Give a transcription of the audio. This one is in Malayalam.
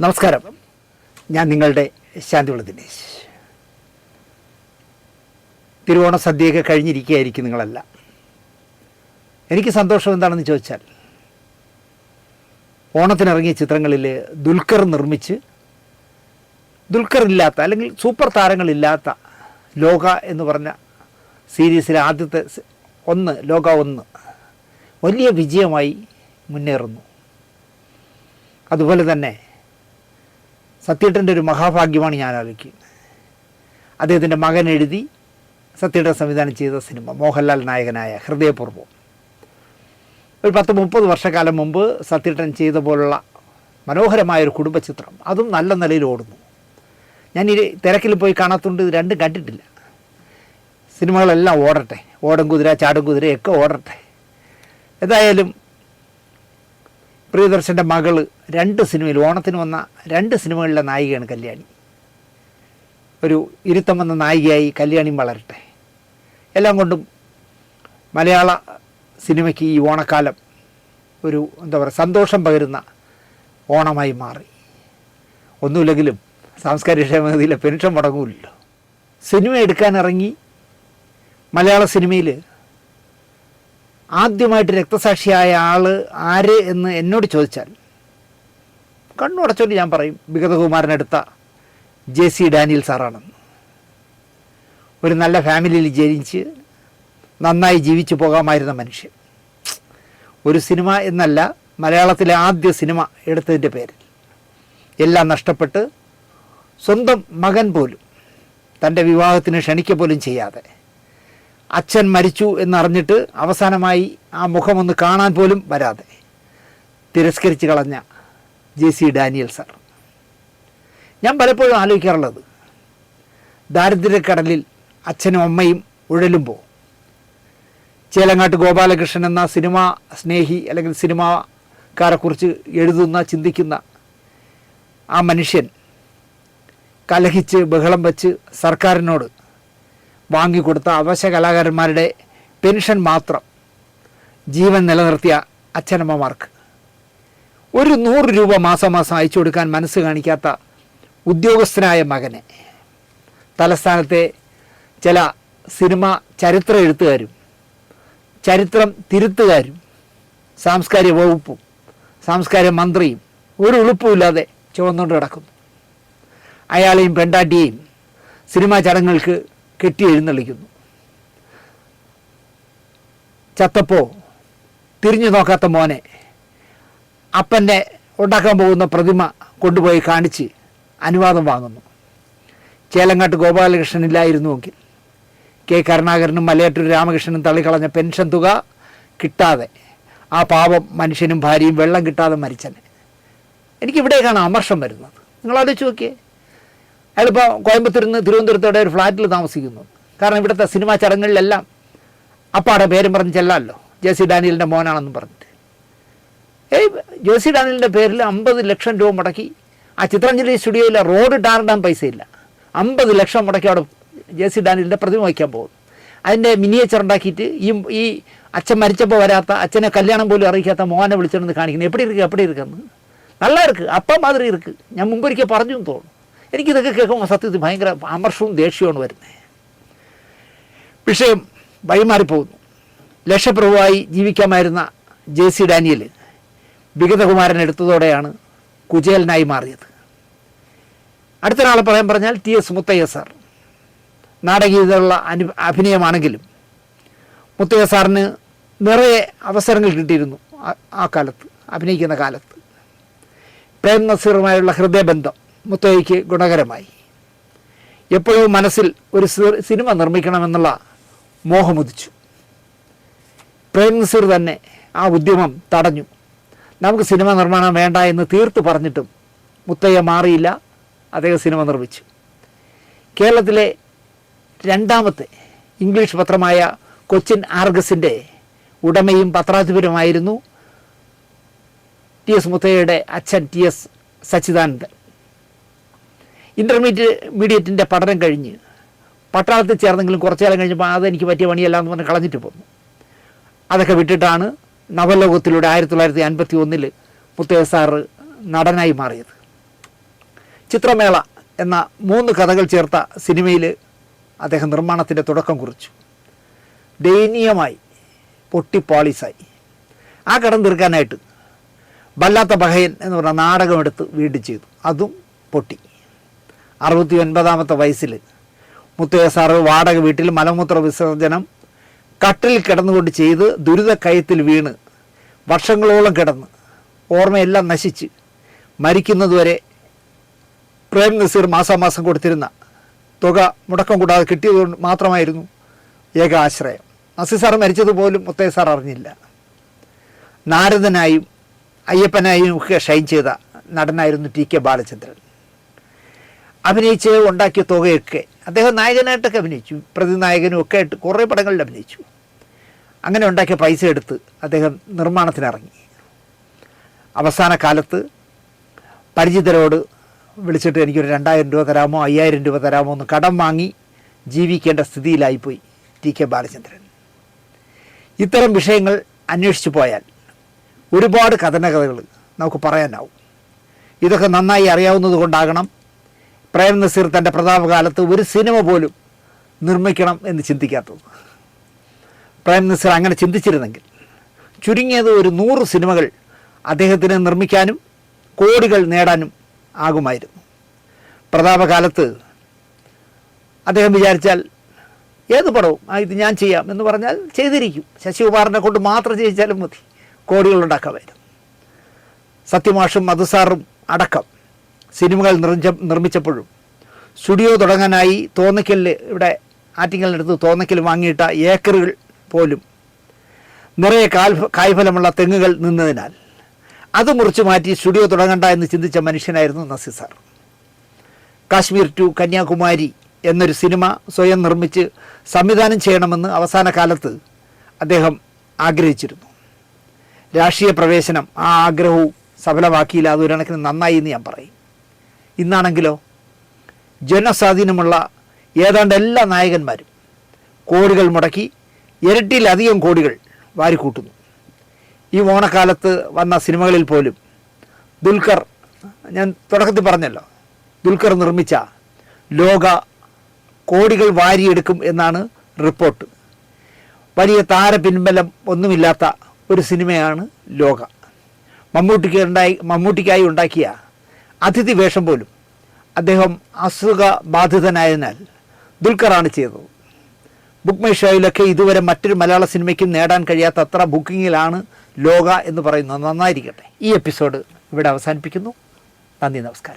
നമസ്കാരം. ഞാൻ നിങ്ങളുടെ ശാന്തിയുള്ള ദിനേശ്. തിരുവോണ സദ്യയൊക്കെ കഴിഞ്ഞിരിക്കുകയായിരിക്കും നിങ്ങളല്ല. എനിക്ക് സന്തോഷം എന്താണെന്ന് ചോദിച്ചാൽ ഓണത്തിനിറങ്ങിയ ചിത്രങ്ങളിൽ ദുൽഖർ നിർമ്മിച്ച് ദുൽഖർ ഇല്ലാത്ത അല്ലെങ്കിൽ സൂപ്പർ താരങ്ങളില്ലാത്ത ലോക എന്ന് പറഞ്ഞ സീരീസിലെ ആദ്യത്തെ ഒന്ന് ലോക ഒന്ന് വലിയ വിജയമായി മുന്നേറുന്നു. അതുപോലെ തന്നെ സത്യേട്ടന്റെ ഒരു മഹാഭാഗ്യമാണ് ഞാൻ ആലോചിക്കുന്നത് അദ്ദേഹത്തിന്റെ മകൻ എഴുതി സത്യേട്ടൻ സംവിധാനം ചെയ്ത സിനിമ മോഹൻലാൽ നായകനായ ഹൃദയപൂർവം. ഒരു പത്ത് മുപ്പത് വർഷക്കാലം മുമ്പ് സത്യേട്ടൻ ചെയ്ത പോലുള്ള മനോഹരമായൊരു കുടുംബചിത്രം. അതും നല്ല നിലയിൽ ഓടുന്നു. ഞാൻ ഈ തിരക്കിൽ പോയി കാണാത്തതുകൊണ്ട് ഇത് രണ്ടും കണ്ടിട്ടില്ല. സിനിമകളെല്ലാം ഓടട്ടെ. ഓടം കുതിര ചാടും കുതിരയൊക്കെ ഓടട്ടെ. ഏതായാലും പ്രിയദർശന്റെ മകൾ രണ്ട് സിനിമയിൽ ഓണത്തിന് വന്ന രണ്ട് സിനിമകളിലെ നായികയാണ് കല്യാണി. ഒരു ഇരുത്തം വന്ന നായികയായി കല്യാണിയും വളരട്ടെ. എല്ലാം കൊണ്ടും മലയാള സിനിമയ്ക്ക് ഈ ഓണക്കാലം ഒരു എന്താ പറയുക സന്തോഷം പകരുന്ന ഓണമായി മാറി. ഒന്നുമില്ലെങ്കിലും സാംസ്കാരിക ക്ഷേമനിധിയിലെ പെൻഷൻ മുടങ്ങൂല്ലോ. സിനിമ എടുക്കാനിറങ്ങി മലയാള സിനിമയിൽ ആദ്യമായിട്ട് രക്തസാക്ഷിയായ ആൾ ആര് എന്ന് എന്നോട് ചോദിച്ചാൽ കണ്ണുടച്ചോണ്ട് ഞാൻ പറയും വിഗതകുമാരനെടുത്ത ജെ സി ഡാനിയൽ സാറാണെന്ന്. ഒരു നല്ല ഫാമിലിയിൽ ജനിച്ച് നന്നായി ജീവിച്ചു പോകാമായിരുന്ന മനുഷ്യൻ. ഒരു സിനിമ എന്നല്ല മലയാളത്തിലെ ആദ്യ സിനിമ എടുത്തതിന്റെ പേരിൽ. എല്ലാം നഷ്ടപ്പെട്ട് സ്വന്തം മകൻ പോലും തന്റെ വിവാഹത്തിന് ക്ഷണിക്ക പോലും ചെയ്യാതെ അച്ഛൻ മരിച്ചു എന്നറിഞ്ഞിട്ട് അവസാനമായി ആ മുഖമൊന്ന് കാണാൻ പോലും വരാതെ തിരസ്കരിച്ച് കളഞ്ഞ ജെ സി ഡാനിയൽ സാർ. ഞാൻ പലപ്പോഴും ആലോചിക്കാറുള്ളത് ദാരിദ്ര്യക്കടലിൽ അച്ഛനും അമ്മയും ഉഴലുമ്പോൾ ചേലങ്ങാട്ട് ഗോപാലകൃഷ്ണൻ എന്ന സിനിമാ സ്നേഹി അല്ലെങ്കിൽ സിനിമാക്കാരെക്കുറിച്ച് എഴുതുന്ന ചിന്തിക്കുന്ന ആ മനുഷ്യൻ കലഹിച്ച് ബഹളം വച്ച് സർക്കാരിനോട് വാങ്ങിക്കൊടുത്ത അവശ കലാകാരന്മാരുടെ പെൻഷൻ മാത്രം ജീവൻ നിലനിർത്തിയ അച്ഛനമ്മമാർക്ക്. ഒരു നൂറ് രൂപ മാസം മാസം അയച്ചു കൊടുക്കാൻ മനസ്സ് കാണിക്കാത്ത ഉദ്യോഗസ്ഥനായ മകനെ. തലസ്ഥാനത്തെ ചില സിനിമ ചരിത്ര എഴുത്തുകാരും ചരിത്രം തിരുത്തുകാരും സാംസ്കാരിക വകുപ്പും സാംസ്കാരിക മന്ത്രിയും ഒരു ഉളുപ്പുമില്ലാതെ ചുവന്നുകൊണ്ട് കിടക്കുന്നു. അയാളെയും പെണ്ടാട്ടിയെയും സിനിമാ ചടങ്ങുകൾക്ക് കെട്ടി എഴുന്നള്ളിക്കുന്നു. ചത്തപ്പോ തിരിഞ്ഞു നോക്കാത്ത മോനെ അപ്പന്റെ ഉണ്ടാക്കാൻ പോകുന്ന പ്രതിമ കൊണ്ടുപോയി കാണിച്ച് അനുവാദം വാങ്ങുന്നു. ചേലങ്ങാട്ട് ഗോപാലകൃഷ്ണൻ ഇല്ലായിരുന്നുവെങ്കിൽ കെ കരുണാകരനും മലയാറ്റൂർ രാമകൃഷ്ണനും തള്ളിക്കളഞ്ഞ പെൻഷൻ തുക കിട്ടാതെ ആ പാപം മനുഷ്യനും ഭാര്യയും വെള്ളം കിട്ടാതെ മരിച്ചനെ എനിക്കിവിടേക്കാണ് അമർഷം വരുന്നത്. നിങ്ങൾ ആലോചിച്ച് നോക്കിയേ. അയാളിപ്പോൾ കോയമ്പത്തൂരിന്ന് തിരുവനന്തപുരത്തോടെ ഒരു ഫ്ലാറ്റിൽ താമസിക്കുന്നു. കാരണം ഇവിടുത്തെ സിനിമാ ചടങ്ങുകളിലെല്ലാം അപ്പാടെ പേരും പറഞ്ഞ് ചെല്ലാമല്ലോ ജെസി ഡാനിയലിന്റെ മോനാണെന്ന് പറഞ്ഞിട്ട്. ഏയ് ജോസി ഡാനിയലിന്റെ പേരിൽ അമ്പത് ലക്ഷം രൂപ മുടക്കി. ആ ചിത്രാഞ്ജലി സ്റ്റുഡിയോയിലെ റോഡ് ടാറിടാൻ പൈസയില്ല. അമ്പത് ലക്ഷം മുടക്കി അവിടെ ജെസി ഡാനിയലിന്റെ പ്രതിമ വയ്ക്കാൻ പോകും അതിന്റെ മിനിയേച്ചർ ഉണ്ടാക്കിയിട്ട് ഈ ഈ അച്ഛൻ മരിച്ചപ്പോൾ വരാത്ത അച്ഛനെ കല്യാണം പോലും അറിയിക്കാത്ത മോനെ വിളിച്ചിട്ടുണ്ടെന്ന് കാണിക്കുന്നത് എപ്പടി ഇരിക്കുക എപ്പടി ഇരിക്കുന്നു നല്ല ഇരിക്ക് അപ്പം മാതിരി ഇരിക്ക്. ഞാൻ മുമ്പൊരിക്കൽ പറഞ്ഞു തോന്നുന്നു. എനിക്കിതൊക്കെ കേൾക്കുമ്പോൾ സത്യത്തിൽ ഭയങ്കര അമർഷവും ദേഷ്യമാണ് വരുന്നത് വിഷയം വഴിമാറിപ്പോകുന്നു. ലക്ഷപ്രഭുവായി ജീവിക്കാമായിരുന്ന ജെ സി ഡാനിയൽ വിഗതകുമാരൻ എടുത്തതോടെയാണ് കുചേലനായി മാറിയത്. അടുത്ത അടുത്തൊരാളെ പറയാൻ പറഞ്ഞാൽ ടി എസ് മുത്തയ്യ സാർ. നാടകീയതയുള്ള അനു അഭിനയമാണെങ്കിലും മുത്തയ്യ സാറിന് നിറയെ അവസരങ്ങൾ കിട്ടിയിരുന്നു ആ കാലത്ത് അഭിനയിക്കുന്ന കാലത്ത്. പ്രേം നസീറുമായുള്ള ഹൃദയബന്ധം മുത്തയ്യയ്ക്ക് ഗുണകരമായി. എപ്പോഴും മനസ്സിൽ ഒരു സിനിമ നിർമ്മിക്കണമെന്നുള്ള മോഹമുദിച്ചു. പ്രേംനസീർ തന്നെ ആ ഉദ്യമം തടഞ്ഞു. നമുക്ക് സിനിമ നിർമ്മാണം വേണ്ട എന്ന് തീർത്തു പറഞ്ഞിട്ടും മുത്തയ്യ മാറിയില്ല. അദ്ദേഹം സിനിമ നിർമ്മിച്ചു. കേരളത്തിലെ രണ്ടാമത്തെ ഇംഗ്ലീഷ് പത്രമായ കൊച്ചിൻ ആർഗസിന്റെ ഉടമയും പത്രാധിപരുമായിരുന്നു ടി എസ് മുത്തയ്യയുടെ അച്ഛൻ ടി എസ് സച്ചിദാനന്ദൻ. ഇന്റർമീഡിയറ്റ് മീഡിയറ്റിന്റെ പഠനം കഴിഞ്ഞ് പട്ടാളത്തിൽ ചേർന്നെങ്കിലും കുറച്ചു കാലം കഴിഞ്ഞപ്പോൾ അതെനിക്ക് പറ്റിയ പണിയല്ല എന്ന് പറഞ്ഞ് കളഞ്ഞിട്ട് പോന്നു. അതൊക്കെ വിട്ടിട്ടാണ് നവലോകത്തിലൂടെ ആയിരത്തി തൊള്ളായിരത്തി അൻപത്തി ഒന്നിൽ മുത്തേ സാറ് നടനായി മാറിയത്. ചിത്രമേള എന്ന മൂന്ന് കഥകൾ ചേർത്ത സിനിമയിൽ അദ്ദേഹം നിർമ്മാണത്തിന്റെ തുടക്കം കുറിച്ചു. ദയനീയമായി പൊട്ടിപ്പാളിസായി. ആ കടം തീർക്കാനായിട്ട് വല്ലാത്ത ബഹയൻ എന്ന് പറഞ്ഞ നാടകമെടുത്ത് വീണ്ടും ചെയ്തു. അതും പൊട്ടി. അറുപത്തി ഒൻപതാമത്തെ വയസ്സിൽ മുത്തയ്യ സാറ് വാടക വീട്ടിൽ മലമൂത്ര വിസർജനം കട്ടിൽ കിടന്നുകൊണ്ട് ചെയ്ത് ദുരിതക്കയത്തിൽ വീണ് വർഷങ്ങളോളം കിടന്ന് ഓർമ്മയെല്ലാം നശിച്ച് മരിക്കുന്നതുവരെ പ്രേം നസീർ മാസാമാസം കൊടുത്തിരുന്ന തുക മുടക്കം കൂടാതെ കിട്ടിയത് കൊണ്ട് മാത്രമായിരുന്നു ഏക ആശ്രയം. നസീർ സാർ മരിച്ചതുപോലും മുത്തയ്യ സാർ അറിഞ്ഞില്ല. നാരദനായും അയ്യപ്പനായും ഒക്കെ ഷൈൻ ചെയ്ത നടനായിരുന്നു ടി കെ ബാലചന്ദ്രൻ. അഭിനയിച്ച് ഉണ്ടാക്കിയ തുകയൊക്കെ അദ്ദേഹം നായകനായിട്ടൊക്കെ അഭിനയിച്ചു പ്രതിനായകനും ഒക്കെ ആയിട്ട് കുറേ പടങ്ങളിൽ അഭിനയിച്ചു. അങ്ങനെ ഉണ്ടാക്കിയ പൈസ എടുത്ത് അദ്ദേഹം നിർമ്മാണത്തിനിറങ്ങി. അവസാന കാലത്ത് പരിചിതരോട് വിളിച്ചിട്ട് എനിക്കൊരു രണ്ടായിരം രൂപ തരാമോ അയ്യായിരം രൂപ തരാമോ എന്ന് കടം വാങ്ങി ജീവിക്കേണ്ട സ്ഥിതിയിലായിപ്പോയി ടി കെ ബാലചന്ദ്രൻ. ഇത്തരം വിഷയങ്ങൾ അന്വേഷിച്ചു പോയാൽ ഒരുപാട് കഥനകഥകൾ നമുക്ക് പറയാനാവും. ഇതൊക്കെ നന്നായി അറിയാവുന്നത് കൊണ്ടാകണം പ്രേം നസീർ തന്റെ പ്രതാപകാലത്ത് ഒരു സിനിമ പോലും നിർമ്മിക്കണം എന്ന് ചിന്തിക്കാത്തത്. പ്രേം നസീർ അങ്ങനെ ചിന്തിച്ചിരുന്നെങ്കിൽ ചുരുങ്ങിയത് ഒരു നൂറ് സിനിമകൾ അദ്ദേഹത്തിന് നിർമ്മിക്കാനും കോടികൾ നേടാനും ആകുമായിരുന്നു. പ്രതാപകാലത്ത് അദ്ദേഹം വിചാരിച്ചാൽ ഏത് പടവും ആ ഇത് ഞാൻ ചെയ്യാം എന്ന് പറഞ്ഞാൽ ചെയ്തിരിക്കും. ശശികുമാറിനെ കൊണ്ട് മാത്രം ചെയ്യിച്ചാലും മതി. കോടികൾ ഉണ്ടാക്കാമായിരുന്നു. സത്യമാഷും മധുസാറും അടക്കം സിനിമകൾ നിർമ്മിച്ച നിർമ്മിച്ചപ്പോഴും. സ്റ്റുഡിയോ തുടങ്ങാനായി തോന്നയ്ക്കൽ ഇവിടെ ആറ്റിങ്ങലിനടുത്ത് തോന്നയ്ക്കൽ വാങ്ങിയിട്ട ഏക്കറുകൾ പോലും. നിറയെ കാൽ കായ്ഫലമുള്ള തെങ്ങുകൾ നിന്നതിനാൽ. അത് മുറിച്ച് മാറ്റി സ്റ്റുഡിയോ തുടങ്ങണ്ട എന്ന് ചിന്തിച്ച മനുഷ്യനായിരുന്നു നസീർ സാർ. കാശ്മീർ ടു കന്യാകുമാരി എന്നൊരു സിനിമ സ്വയം നിർമ്മിച്ച് സംവിധാനം ചെയ്യണമെന്ന് അവസാന കാലത്ത് അദ്ദേഹം ആഗ്രഹിച്ചിരുന്നു. രാഷ്ട്രീയ പ്രവേശനം ആ ആഗ്രഹവും സഫലമാക്കിയില്ല അതൊരു കണക്കിന് നന്നായി എന്ന് ഞാൻ പറയും. ഇന്നാണെങ്കിലോ? ജനസ്വാധീനമുള്ള ഏതാണ്ട് എല്ലാ നായകന്മാരും കോടികൾ മുടക്കി ഇരട്ടിയിലധികം കോടികൾ വാരിക്കൂട്ടുന്നു. ഈ ഓണക്കാലത്ത് വന്ന സിനിമകളിൽ പോലും ദുൽഖർ ഞാൻ തുടക്കത്തിൽ പറഞ്ഞല്ലോ ദുൽഖർ നിർമ്മിച്ച ലോക കോടികൾ വാരിയെടുക്കും എന്നാണ് റിപ്പോർട്ട്. വലിയ താര പിൻബലം ഒന്നുമില്ലാത്ത ഒരു സിനിമയാണ് ലോക. മമ്മൂട്ടിക്ക് ഉണ്ടായി മമ്മൂട്ടിക്കായി ഉണ്ടാക്കിയ അതിഥി വേഷം പോലും. അദ്ദേഹം അസുഖ ബാധിതനായതിനാൽ ദുൽഖറാണ് ചെയ്തത്. ബുക്ക് മൈ ഷോയിലൊക്കെ ഇതുവരെ മറ്റൊരു മലയാള സിനിമയ്ക്കും നേടാൻ കഴിയാത്ത അത്ര ബുക്കിങ്ങിലാണ് ലോക എന്ന് പറയുന്നത്. നന്നായിരിക്കട്ടെ. ഈ എപ്പിസോഡ് ഇവിടെ അവസാനിപ്പിക്കുന്നു. നന്ദി നമസ്കാരം.